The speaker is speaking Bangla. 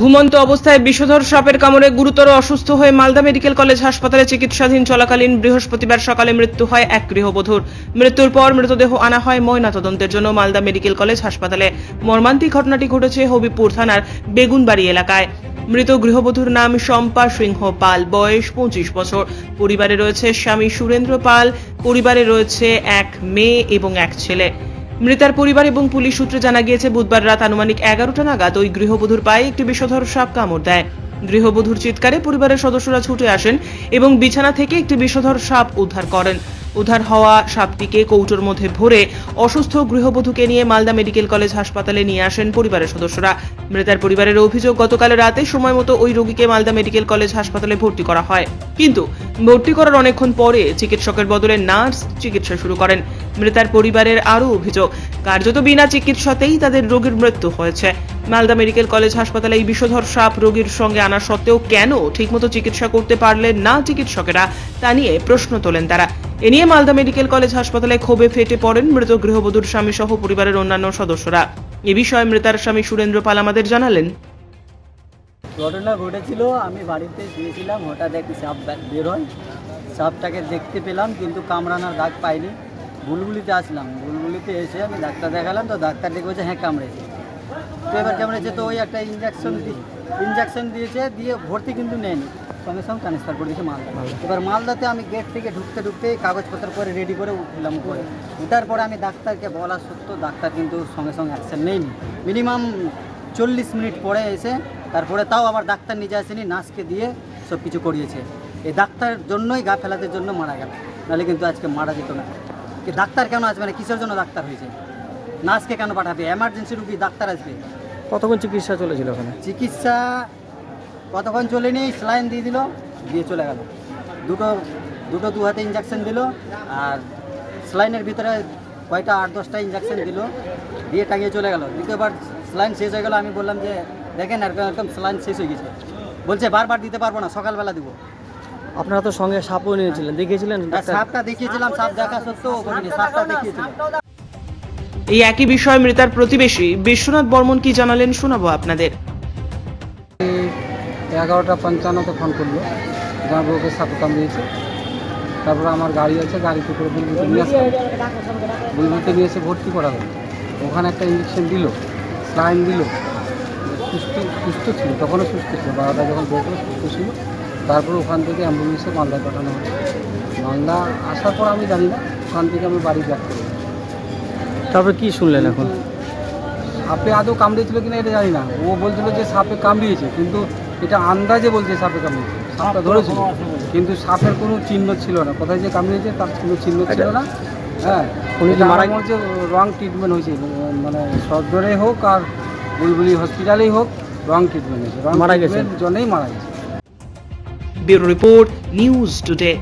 ঘুমন্ত অবস্থায় বিষধর সাপের কামড়ে গুরুতর অসুস্থ হয়ে মালদা মেডিকেল কলেজ হাসপাতালে চিকিৎসাধীন চলাকালীন বৃহস্পতিবার সকালে মৃত্যু হয় এক গৃহবধূর। মৃত্যুর পর মৃতদেহ আনা হয় ময়নাতদন্তের জন্য মালদা মেডিকেল কলেজ হাসপাতালে। মর্মান্তিক ঘটনাটি ঘটেছে হবিপুর থানার বেগুনবাড়ি এলাকায়। মৃত গৃহবধূর নাম শম্পা সিংহ পাল, বয়স পঁচিশ বছর। পরিবারে রয়েছে স্বামী সুরেন্দ্র পাল, পরিবারে রয়েছে এক মেয়ে এবং এক ছেলে। মৃতার পরিবার এবং পুলিশ সূত্রে জানা গিয়েছে, বুধবার রাত আনুমানিক এগারোটা নাগাদ ওই গৃহবধূর পায়ে একটি বিষধর সাপ কামড় দেয়। গৃহবধূর চিৎকারে পরিবারের সদস্যরা ছুটে আসেন এবং বিছানা থেকে একটি বিষধর সাপ উদ্ধার করেন। উদ্ধার হওয়া সাপটিকে কৌটোর মধ্যে ভরে অসুস্থ গৃহবধূকে নিয়ে মালদা মেডিকেল কলেজ হাসপাতালে নিয়ে আসেন পরিবারের সদস্যরা। মৃতার পরিবারের অভিযোগ, গতকাল রাতে সময় মতো ওই রোগীকে মালদা মেডিকেল কলেজ হাসপাতালে ভর্তি করা হয়। কিন্তু ভর্তি করার অনেকক্ষণ পরে চিকিৎসকের বদলে নার্স চিকিৎসা শুরু করেন। মৃতার পরিবারের আরও অভিযোগ, কার্যত বিনা চিকিৎসাতেই তাদের রোগীর মৃত্যু হয়েছে। মালদা মেডিকেল কলেজ হাসপাতালে এই বিষধর সাপ রোগীর সঙ্গে আনা সত্ত্বেও কেন ঠিকমতো চিকিৎসা করতে পারলেন না চিকিৎসকেরা, তা নিয়ে প্রশ্ন তোলেন তারা। এ নিয়ে মালদা মেডিকেল কলেজ হাসপাতালে ক্ষোভে ফেটে পড়েন মৃত গৃহবধূর স্বামী সহ পরিবারের অন্যান্য সদস্যরা। এ বিষয়ে মৃতার স্বামী সুরেন্দ্র পাল আমাদের জানালেন। ঘটনা ঘটেছিল, আমি বাড়িতে গিয়েছিলাম হঠাৎ একটি সাপ বে- বের হয়। সাপটাকে দেখতে পেলাম, কিন্তু কামড়ানোর দাগ পাইনি। বুলবুলিতে আসলাম। বুলবুলিতে এসে আমি ডাক্তার দেখালাম, তো ডাক্তার দেখে বলছে হ্যাঁ কামড়েছে। তো এবার কামড়েছে তো ওই একটা ইঞ্জেকশন ইঞ্জেকশন দিয়েছে, দিয়ে ভর্তি কিন্তু নেয়নি। সঙ্গে সঙ্গে ট্রান্সফার করে দিয়েছে মালদা এবার মালদাতে আমি গেট থেকে ঢুকতে ঢুকতে কাগজপত্র করে রেডি করে উঠলাম উপরে। উঠার পরে আমি ডাক্তারকে বলা সত্ত্বেও ডাক্তার কিন্তু সঙ্গে সঙ্গে অ্যাকশন নেয়নি। মিনিমাম চল্লিশ মিনিট পরে এসে তারপরে তাও আবার ডাক্তার নিজে আসেনি নার্সকে দিয়ে সব কিছু করিয়েছে। এই ডাক্তার জন্যই গা ফেলাতে জন্য মারা গেল। নাহলে কিন্তু আজকে মারা যেত না। ডাক্তার কেন আসবে না? কিসের জন্য ডাক্তার হয়েছে? নার্সকে কেন পাঠাবে? এমার্জেন্সি রুগী ডাক্তার আসবে কতক্ষণ চিকিৎসা চলেছিল ওখানে? চিকিৎসা কতক্ষণ চলেনি? স্লাইন দিয়ে দিল দিয়ে চলে গেল। দুটো দুটো দু হাতে ইঞ্জেকশন দিল আর স্লাইনের ভিতরে কয়টা আট দশটা ইঞ্জেকশন দিল দিয়ে টাঙিয়ে চলে গেল। দ্বিতীয়বার স্লাইন শেষ হয়ে গেল আমি বললাম যে দেখেন এরকম এরকম স্লাইন শেষ হয়ে গেছে। বলছে বারবার দিতে পারব না সকালবেলা দিব। আপনারা তো সঙ্গে সাপও নিয়েছিলেন দেখিয়েছিলেন সাপটা দেখিয়েছিলাম সাপ দেখা সত্ত্বেও সাপটা দেখিয়েছিলাম। এই একই বিষয়ে মৃতার প্রতিবেশী বিশ্বনাথ বর্মন কি জানালেন শোনাবো আপনাদের। এগারোটা পঞ্চান্নতে ফোন করল। আমার বউকে সাপে কামড়িয়েছে তারপর আমার গাড়ি আছে গাড়িতে করে বুলবুতে নিয়ে আসলাম। বুলবুতে নিয়ে এসে ভর্তি করা হলো ওখানে একটা ইঞ্জেকশন দিল স্লাইন দিল। সুস্থ সুস্থ ছিল, তখনও সুস্থ ছিল। বারোটা যখন দেখল সুস্থ ছিল। তারপর ওখান থেকে অ্যাম্বুলেন্সে মালদায় পাঠানো হলো। মালদা আসার পর আমি জানি না, ওখান থেকে আমি বাড়ি ব্যাক করি তারপরে কি শুনলেন এখন? সাপে আদৌ কামড়িয়েছিল কিনা এটা জানি না। ও বলছিল যে সাপে কামড়িয়েছে কিন্তু এটা আন্দাজে বলছে সাপে কামড়িয়েছে। সাপটা ধরেছিল। কিন্তু সাপের কোনো চিহ্ন ছিল না। কোথায় যে কামড়িয়েছে তার কোনো চিহ্ন ছিল না। হ্যাঁ মারা মনে রং ট্রিটমেন্ট হয়েছে। মানে সদরে হোক আর বুলবুলি হসপিটালেই হোক রং ট্রিটমেন্ট হয়েছে। রং মারা গেছে? জন্যই মারা গেছে। Bureau report news today.